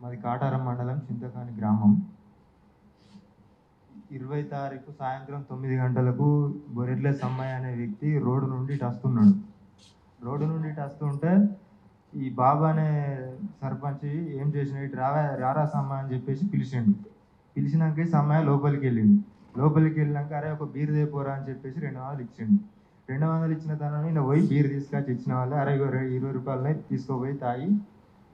మాది కాటారం మండలం చింతకాని గ్రామం. ఇరవై తారీఖు సాయంత్రం తొమ్మిది గంటలకు బొరెడ్ల సమ్మయ్య అనే వ్యక్తి రోడ్డు నుండి ఇటు వస్తున్నాడు రోడ్డు నుండి ఇటు వస్తుంటే ఈ బాబా అనే సర్పంచ్ ఏం చేసిన ఇటు రావా రారా సమ్మయ్య అని చెప్పేసి పిలిచిండు. పిలిచినాక సమ్మయ్య లోపలికి వెళ్ళిండు. లోపలికి వెళ్ళినాక అరే ఒక బీర్ దేపోరా అని చెప్పేసి రెండు వాళ్ళు ఇచ్చిండు. రెండు వందలు ఇచ్చిన తనని నువ్వు పోయి బీర్ తీసుకొచ్చి ఇచ్చిన వాళ్ళు అరే ఇరవై రూపాయలని తీసుకోపోయి తాగి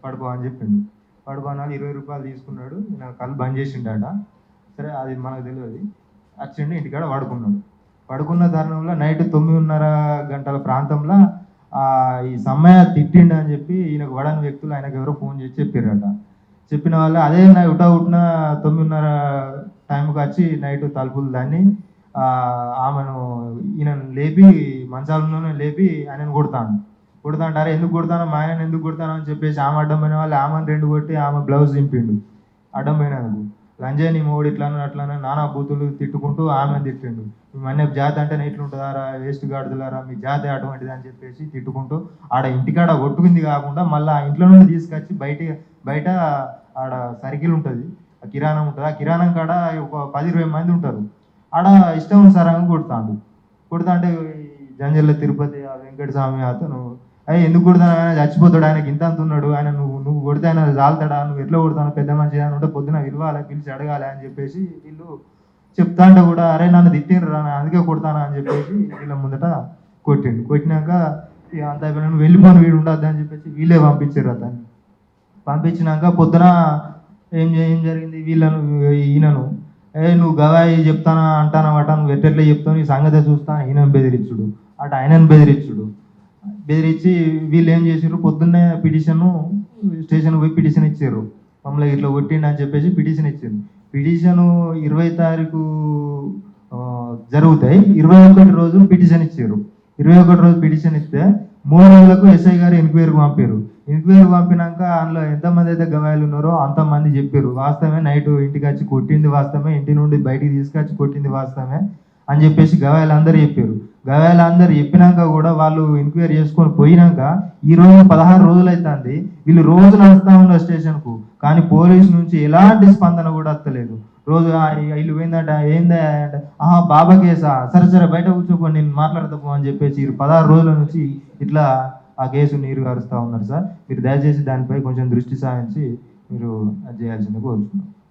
పడుకో అని చెప్పిండు. పడుకోని వాళ్ళు ఇరవై రూపాయలు తీసుకున్నాడు నేను కళ్ళు బంద్ చేసిండట. సరే అది మనకు తెలియదు. వచ్చిండు ఇంటికాడ పడుకున్నాడు. పడుకున్న తరుణంలో నైట్ తొమ్మిదిన్నర గంటల ప్రాంతంలో ఆ, ఈ సమ్మయ్య తిట్టిండు అని చెప్పి ఈయనకు వడని వ్యక్తులు ఆయనకు ఎవరో ఫోన్ చేసి చెప్పారట చెప్పిన వాళ్ళు అదే నా ఉటా ఉట్టిన తొమ్మిదిన్నర టైంకి వచ్చి నైట్ తలుపులు దాన్ని ఆమెను ఈయన లేపి మంచాలలోనే లేపి ఆయనను కొడతాను కొడతాంటారా ఎందుకు కొడతాను మా ఆయన ఎందుకు కొడతాను అని చెప్పేసి ఆమె అడ్డం పోయిన వాళ్ళు ఆమెను రెండు కొట్టి ఆమె బ్లౌజ్ దింపిండు అడ్డం పోయినందుకు. లంజే నీ మూడు ఇట్లాను అట్లాను నానా బూతులు తిట్టుకుంటూ ఆమె తిట్టిండు. మన మన్య జాతి అంటే ఇట్లుంటుందారా వేస్ట్ గాడుదలారా మీ జాతి అటువంటిది అని చెప్పేసి తిట్టుకుంటూ ఆడ ఇంటికాడ కొట్టుకుంది కాకుండా మళ్ళీ ఆ ఇంట్లో నుండి తీసుకొచ్చి బయట బయట ఆడ సర్కిల్ ఉంటుంది. ఆ కిరాణం ఉంటుంది. ఆ కిరాణం కాడ ఒక పది ఇరవై మంది ఉంటారు. ఆడ ఇష్టం సరంగా కొడతాడు. కొడతాంటే ఈ జంజర్ల తిరుపతి ఆ వెంకట స్వామి అతను అయ్యి ఎందుకు కొడతాను ఆయన చచ్చిపోతాడు ఆయనకి ఇంత అంత ఉన్నాడు ఆయన నువ్వు నువ్వు కొడితే ఆయన జాలుతాడా నువ్వు ఎట్లా కొడతాను పెద్ద మనిషి అని ఉంటే పొద్దున విలువాలి పిలిచి అడగాలి అని చెప్పేసి వీళ్ళు చెప్తాంటే కూడా అరే నన్ను తిట్టిండ్రు రా అందుకే కొడతానా అని చెప్పేసి వీళ్ళ ముందట కొట్టిండు. కొట్టినాక అంత అయిపోయినా నువ్వు వెళ్ళిపోను వీడు ఉండద్దు అని చెప్పేసి వీళ్ళే పంపించారు అతన్ని. పంపించినాక పొద్దున ఏం ఏం జరిగింది? వీళ్ళను ఈయనను ఏ నువ్వు గవాయి చెప్తానా అంటానా వాటా? నువ్వు ఎట్టెట్లా చెప్తావు? నీ సంగతే చూస్తా. ఈయనను బెదిరించుడు. అటు ఆయనను బెదిరించుడు. బెదిరించి వీళ్ళు ఏం చేసారు పొద్దున్నే పిటిషన్ స్టేషన్ పోయి పిటిషన్ ఇచ్చారు మమ్మల్ని ఇట్లా కొట్టిండి అని చెప్పేసి పిటిషన్ ఇచ్చారు పిటిషన్ ఇరవై తారీఖు జరుగుతాయి. ఇరవై ఒకటి రోజు పిటిషన్ ఇచ్చారు ఇరవై ఒకటి రోజు పిటిషన్ ఇస్తే మూడు రోజులకు ఎస్ఐ గారు ఎంక్వైరీకి పంపారు ఎంక్వైరీ పంపినాక అందులో ఎంతమంది అయితే గవాయిలు ఉన్నారో అంతమంది చెప్పారు వాస్తవమే నైట్ ఇంటికి వచ్చి కొట్టింది వాస్తవమే ఇంటి నుండి బయటికి తీసుకొచ్చి కొట్టింది వాస్తవమే అని చెప్పేసి గవాయిలు అందరూ చెప్పారు గవాయిలు అందరు చెప్పినాక కూడా వాళ్ళు ఎంక్వైరీ చేసుకొని పోయినాక ఈ రోజు పదహారు రోజులు అవుతుంది వీళ్ళు రోజు నడుస్తూ ఉన్నారు స్టేషన్కు. కానీ పోలీస్ నుంచి ఎలాంటి స్పందన కూడా వస్తలేదు. రోజు "ఆ, ఇల్లు పోయిందట ఏందా అంటే ఆహా బాబా కేసా సరే సరే బయట కూర్చోకొని నేను మాట్లాడతా అని చెప్పేసి పదహారు రోజుల నుంచి ఇట్లా ఆ కేసు నీరు గారుస్తూ ఉన్నారు సార్. మీరు దయచేసి దానిపై కొంచెం దృష్టి సారించి మీరు అది చేయాల్సింది కోరుతున్నాను